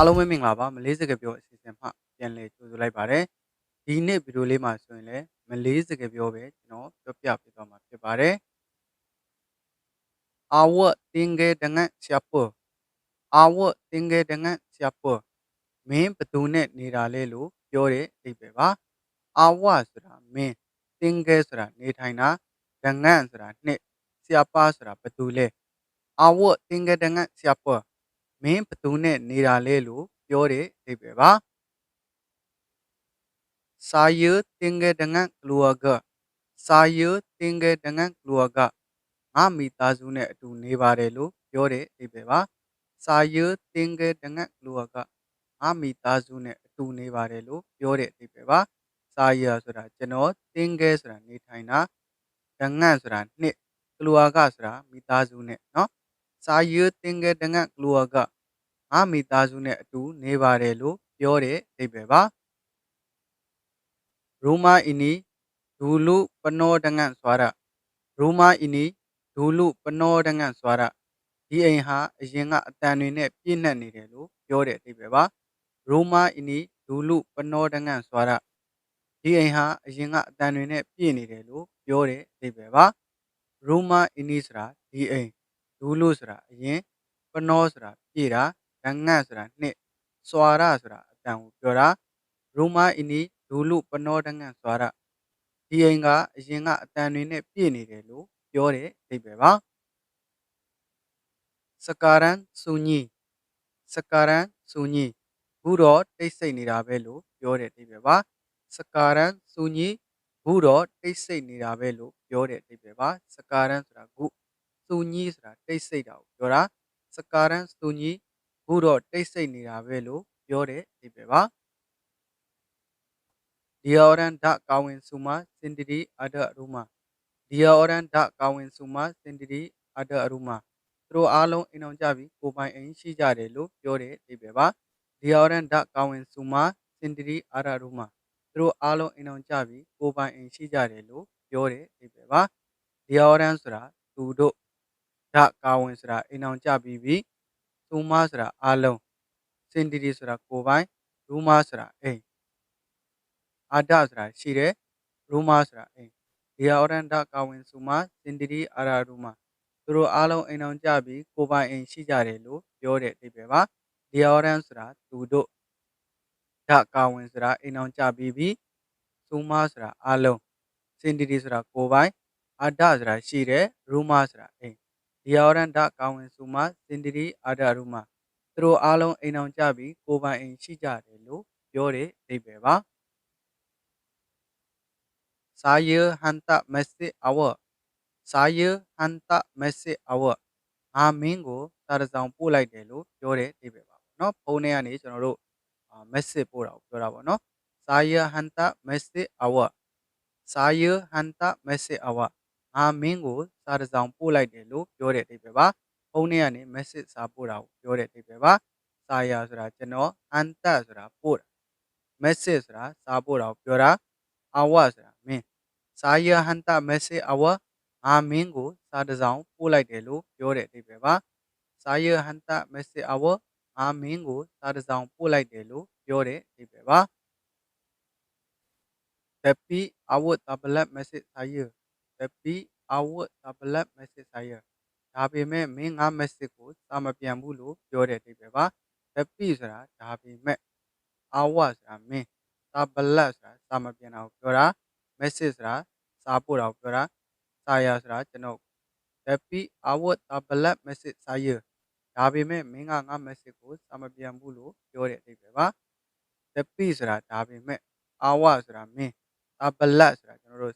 အားလုံးပဲမင်္ဂလာပါမလေးစကားပြောအစီအစဉ်မှပြန်လည်ကြိုဆိုလိုက်ပါတယ်ဒီနေ့ဗီဒီယိုလေးမှာဆိုရင်လည်းမလေးစကားပြောပဲကျွန်တော်ပြောပြပေးသွားမှာဖြစ်ပါတယ်အာဝတ်တင်ငယ်တငန့်ချပ်ပအာဝတ်တင်ငယ်တငန့်ချပ်ပမင်းဘသူနဲ့နေတာလဲလို့ပြောတဲ့အဓိပ္ပာယ်ပါအာဝဆိုတာမင်းတင်ငယ်ဆိုတာနေထိုင်တာတငန့်ဆိုတာနှစ်ဆရာပါဆိုတာဘသူလဲအာဝတ်တင်ငယ်တငန့်ချပ်ပ မင်းဘသူနဲ့နေတာလဲလို့ပြောတဲ့အဓိပ္ပာယ်ပါစာယတင်ငယ်တငန့်ကလူကစာယတင်ငယ်တငန့်ကလူကငါမိသားစုနဲ့အတူနေပါတယ်လို့ပြောတဲ့အဓိပ္ပာယ်ပါစာယတင်ငယ်တငန့်ကလူကငါမိသားစုနဲ့အတူနေပါတယ်လို့ပြောတဲ့အဓိပ္ပာယ်ပါစာယဆိုတာကျွန်တော်တင်ငယ်ဆိုတာနေထိုင်တာတငန့်ဆိုတာနှစ်ကလူကဆိုတာမိသားစုနဲ့เนาะ စာယတင်ငယ်တငန့်ကလူကငါမိသားစုနဲ့အတူနေပါတယ်လို့ပြောတဲ့အဓိပ္ပာယ်ပါရူမာအီနီဒူလူပနောတငန့်စွာရရူမာအီနီဒူလူပနောတငန့်စွာရဒီအိမ်ဟာအရင်ကအတန်တွေနဲ့ပြည့်နှက်နေတယ်လို့ပြောတဲ့အဓိပ္ပာယ်ပါရူမာအီနီဒူလူပနောတငန့်စွာရဒီအိမ်ဟာအရင်ကအတန်တွေနဲ့ပြည့်နေတယ်လို့ပြောတဲ့အဓိပ္ပာယ်ပါရူမာအီနီဆိုတာဒီအိမ် ဒူလူဆိုတာအရင်ပနောဆိုတာပြည့်တာတငန့်ဆိုတာနှစ်စွာရဆိုတာအတန်ကိုပြောတာရူမာအီနီဒူလူပနောတငန့်စွာရဒီအိမ်ကအရင်ကအတန်တွေနဲ့ပြည့်နေတယ်လို့ပြောတဲ့အဓိပ္ပာယ်ပါစကာရန်ဆူညီစကာရန်ဆူညီဘူးတော့တိတ်ဆိတ်နေတာပဲလို့ပြောတဲ့အဓိပ္ပာယ်ပါစကာရန်ဆူညီဘူးတော့တိတ်ဆိတ်နေတာပဲလို့ပြောတဲ့အဓိပ္ပာယ်ပါစကာရန်ဆိုတာခု ဆူညီဆိုတာတိတ်ဆိတ်တာကိုပြောတာစကာရန်ဆူညီဘူးတော့တိတ်ဆိတ်နေတာပဲလို့ပြောတဲ့အဓိပ္ပာယ်ပါ Deodorant ဓာတ်ကာဝင်စုမှစင်တရီအဒအရူမာ Deodorant ဓာတ်ကာဝင်စုမှစင်တရီအဒအရူမာသူတို့အားလုံးအိမ်အောင်ကြပြီးကိုပိုင်အိမ်ရှိကြတယ်လို့ပြောတဲ့အဓိပ္ပာယ်ပါ Deodorant ဓာတ်ကာဝင်စုမှစင်တရီအဒအရူမာသူတို့အားလုံးအိမ်အောင်ကြပြီးကိုပိုင်အိမ်ရှိကြတယ်လို့ပြောတဲ့အဓိပ္ပာယ်ပါ Deodorant ဆိုတာသူတို့ ဓာတ်ကာဝင်ဆိုတာအိမ်အောင်ကြပြီးပြီးစုမဆိုတာအားလုံးစင်တရီဆိုတာကိုပိုင်ရူမာဆိုတာအိမ်အာဒဆိုတာရှိတယ်ရူမာဆိုတာအိမ်ဒီယာအော်ရန်ဒကာဝင်စုမှာစင်တရီအာရာရူမာသူတို့အားလုံးအိမ်အောင်ကြပြီးကိုပိုင်အိမ်ရှိကြတယ်လို့ပြောတဲ့အဓိပ္ပာယ်ပါဒီယာအော်ရန်ဆိုတာသူတို့ဒကာဝင်ဆိုတာအိမ်အောင်ကြပြီးပြီးစုမဆိုတာအားလုံးစင်တရီဆိုတာကိုပိုင်အာဒဆိုတာရှိတယ်ရူမာဆိုတာအိမ် ဒီယာအော်ရန်ဒကာဝင်စုမှာစင်တရီအာဒရူမာသူတို့အားလုံးအိမ်အောင်ကြပြီးကိုပိုင်အိမ်ရှိကြတယ်လို့ပြောတဲ့အဓိပ္ပာယ်ပါ saya hantar mesej awak saya hantar mesej awak ငါမင်းကိုစာတစ်စောင်ပို့လိုက်တယ်လို့ပြောတဲ့အိဗယ်ပါပေါ့နော်ဖုန်းထဲကနေကျွန်တော်တို့ message ပို့တာကိုပြောတာပေါ့နော် saya hantar mesej awak saya hantar mesej awak ငါမင်းကိုစာတစ်စောင်ပို့လိုက်တယ်လို့ပြောတဲ့အိဗယ်ပါဖုန်းထဲကနေ message စာပို့တာကိုပြောတဲ့အိဗယ်ပါ saya ဆိုတာကျွန်တော် hantar ဆိုတာပို့တာ message ဆိုတာစာပို့တာကိုပြောတာ awak ဆိုတာမင်း saya hantar mesej awak ငါမင်းကိုစာတစ်စောင်ပို့လိုက်တယ်လို့ပြောတဲ့အဓိပ္ပာယ်ပါ saya hantar mesej awak ငါမင်းကိုစာတစ်စောင်ပို့လိုက်တယ်လို့ပြောတဲ့အဓိပ္ပာယ်ပါ tapi awak tak balas mesej saya tapi awak tak balas mesej saya ဒါပေမဲ့မင်းငါ message ကိုစာမပြန်ဘူးလို့ပြောတဲ့အဓိပ္ပာယ်ပါ tapi ဆိုတာဒါပေမဲ့ awak ဆိုတာမင်း tak balas ဆိုတာစာမပြန်တာကိုပြောတာ message ဆိုတာစာပို့တာကိုပြောတာ saya ဆိုတာကျွန်တော် tapi awak tak balas message saya ဒါပေမဲ့မင်းကငါ message ကိုစာမပြန်ဘူးလို့ပြောတဲ့အဓိပ္ပာယ်ပါ tapi ဆိုတာဒါပေမဲ့ awak ဆိုတာမင်း tak balas ဆိုတာကျွန်တော်တို့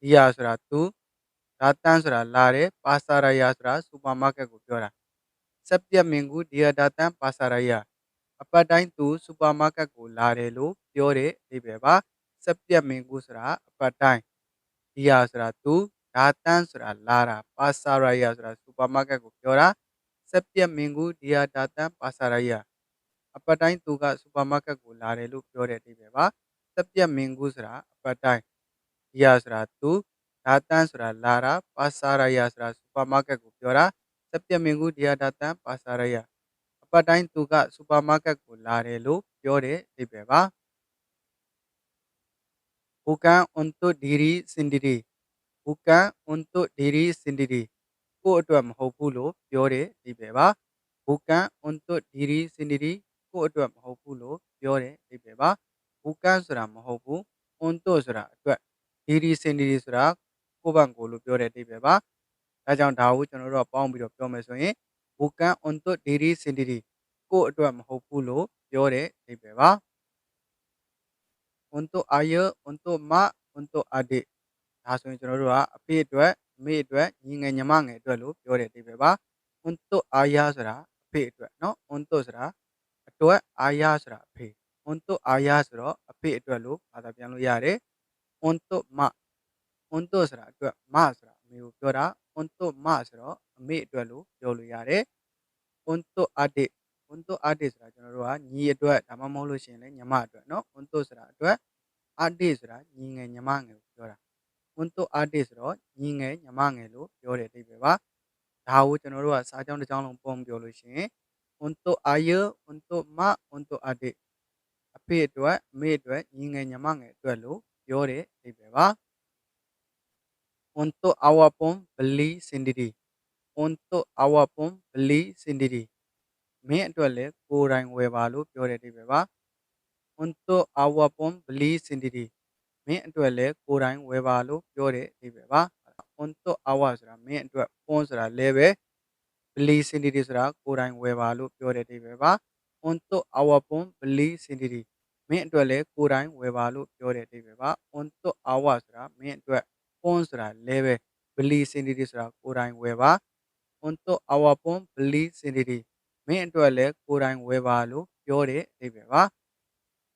ဒီယာဆိုတာသူဒါတန်းဆိုတာလာတာပါစာရယာဆိုတာစူပါမားကတ်ကိုပြောတာစက်ပြက်မင်းကူဒီယာဒါတန်းပါစာရယာအပတ်တိုင်းသူကစူပါ မားကတ်ကိုလာတယ်လို့ပြောတဲ့အဓိပ္ပာယ်ပါစက်ပြက်မင်းကူဆိုတာအပတ်တိုင်းဒီယာဆိုတာသူဒါတန်းဆိုတာလာတာပါစာရယာဆိုတာစူပါမားကတ်ကိုပြောတာစက်ပြက်မင်းကူဒီယာဒါတန်းပါစာရယာအပတ်တိုင်းသူကစူပါမားကတ်ကိုလာတယ်လို့ပြောတဲ့အဓိပ္ပာယ်ပါ bukan untuk diri sendiri bukan untuk diri sendiri ကိုယ့်အတွက်မဟုတ်ဘူးလို့ပြောတဲ့အဓိပ္ပာယ်ပါ bukan untuk diri sendiri ကိုယ့်အတွက်မဟုတ်ဘူးလို့ပြောတဲ့အဓိပ္ပာယ်ပါ bukan ဆိုတာမဟုတ်ဘူး untuk ဆိုတာအတွက် diri sendiri ဆိုတာကိုယ့်ဘက်ကိုယ်လို့ပြောတဲ့အဓိပ္ပာယ်ပါဒါကြောင့်ဒါကိုကျွန်တော်တို့ကပေါင်းပြီးတော့ပြောမယ်ဆိုရင် bukan untuk diri sendiri ကိုယ့်အတွက်မဟုတ်ဘူးလို့ပြောတဲ့အဓိပ္ပာယ်ပါ untuk ayah untuk mak untuk adik ဒါဆိုရင်ကျွန်တော်တို့ကအဖေအတွက်အမေအတွက်ညီငယ်ညီမငယ်အတွက်လို့ပြောတဲ့အဓိပ္ပာယ်ပါ untuk ayah ဆိုတာအဖေအတွက်เนาะ untuk ဆိုတာအတွက် ayah ဆိုတာအဖေ untuk ayah ဆိုတော့အဖေအတွက်လို့ဘာသာပြန်လို့ရတယ် untuk mak untuk ဆိုတာအတွက် mak ဆိုတာအမေကိုပြောတာ untuk mak ဆိုတော့အမေအတွက်လို့ပြောလို့ရတယ် untuk adik untuk adik ဆိုတာကျွန်တော်တို့ကညီအတွက်ဒါမှမဟုတ်လို့ရှိရင်လည်းညီမအတွက်เนาะ untuk ဆိုတာအတွက် adik ဆိုတာညီငယ်ညီမငယ်ကိုပြောတာ untuk adik ဆိုတော့ညီငယ်ညီမငယ်လို့ပြောတဲ့အဓိပ္ပာယ်ပါဒါကိုကျွန်တော်တို့ကစာကြောင်းတစ်ကြောင်းလုံးပုံပြောလို့ရှိရင် untuk ayah untuk mak untuk adik အဖေအတွက်အမေအတွက်ညီငယ်ညီမငယ်အတွက်လို့ ပြောတဲ့အဓိပ္ပာယ်ပါ untuk awak pun beli sendiri untuk awak pun beli sendiri မင်းအတွက်လည်းကိုယ်တိုင်ဝယ်ပါလို့ပြောတဲ့အဓိပ္ပာယ်ပါ untuk awak pun beli sendiri မင်းအတွက်လည်းကိုယ်တိုင်ဝယ်ပါလို့ပြောတဲ့အဓိပ္ပာယ်ပါ untuk awak ဆိုတာမင်းအတွက် pun ဆိုတာလည်းပဲ beli sendiri ဆိုတာကိုယ်တိုင်ဝယ်ပါလို့ပြောတဲ့အဓိပ္ပာယ်ပါ untuk awak pun beli sendiri မင်းအတွက်လည်းကိုယ်တိုင်ဝယ်ပါလို့ပြောတဲ့အဓိပ္ပာယ်ပါ untuk awak ဆိုတာမင်းအတွက် pun ဆိုတာလည်းပဲ beli sendiri ဆိုတာကိုယ်တိုင်ဝယ်ပါ untuk awak pun beli sendiri မင်းအတွက်လည်းကိုယ်တိုင်ဝယ်ပါလို့ပြောတဲ့အဓိပ္ပာယ်ပါ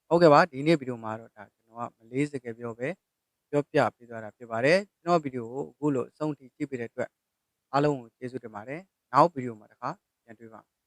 ဟုတ်ကဲ့ပါဒီနေ့ဗီဒီယိုမှာတော့ဒါကျွန်တော်ကမလေးစကားပြောပဲပြောပြပေးသွားတာဖြစ်ပါတယ်ကျွန်တော်ဗီဒီယိုကိုအခုလို့အဆုံးထိကြည့်ပေးတဲ့အတွက်အားလုံးကိုကျေးဇူးတင်ပါတယ်နောက်ဗီဒီယိုမှာတစ်ခါပြန်တွေ့ပါမယ်